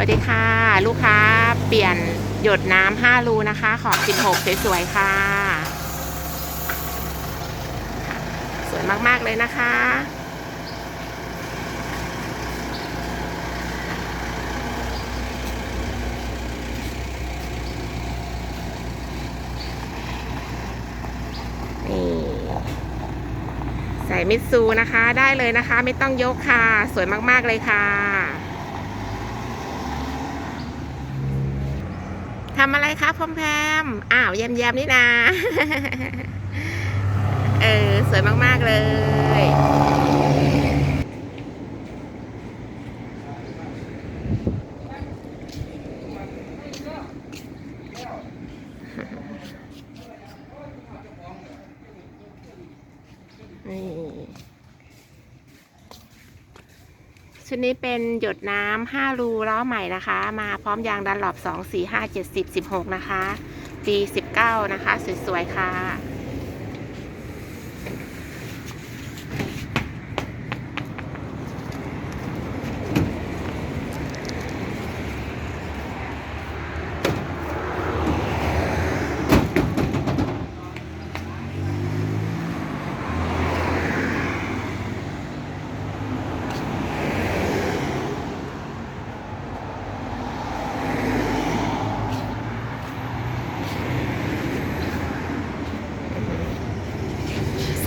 วัสดีค่ะ ลูกค้าเปลี่ยนหยดน้ำ5รูนะคะ ขอบ16สวยๆค่ะ สวยมากๆเลยนะคะ นี่ ใส่มิตซูนะคะได้เลยนะคะ ไม่ต้องยกค่ะ สวยมากๆเลยค่ะ ทำอะไรคะพอมแพมอ้าวแยมๆนี่นะเออ สวยมาก ๆ เลย นี่ ชุดนี้เป็นหยดน้ำห้ารูล้อใหม่นะคะ มาพร้อมยางดันหลอบสองสี่ห้าเจ็ดสิบสิบหกนะคะ ปีสิบเก้านะคะ สวยๆค่ะ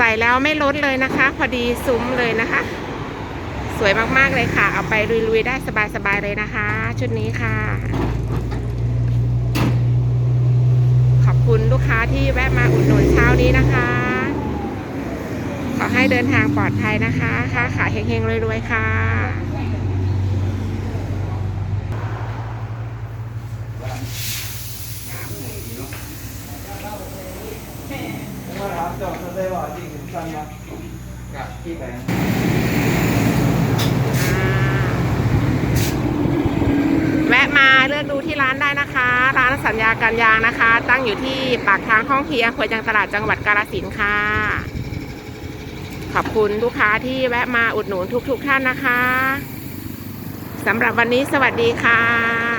ใส่แล้วไม่ลดเลยนะคะ พอดีซุ้มเลยนะคะ สวยมากๆเลยค่ะ เอาไปลุยๆได้สบายๆเลยนะคะ ชุดนี้ค่ะ ขอบคุณลูกค้าที่แวะมาอุดหนุนเช้านี้นะคะ ขอให้เดินทางปลอดภัยนะคะค้าขายเฮงๆรวยๆค่ะมา ถามจอดได้ว่าจริงสั้นมากับที่แบงแวะมาเลือกดูที่ร้านได้นะคะ ร้านสัญญาการยางนะคะ ตั้งอยู่ที่ปากทางห้องเฮียอำเภอยังตลาดจังหวัดกาฬสินค่ะ ขอบคุณลูกค้าที่แวะมาอุดหนุนทุกๆทท่านนะคะสำหรับวันนี้สวัสดีค่ะ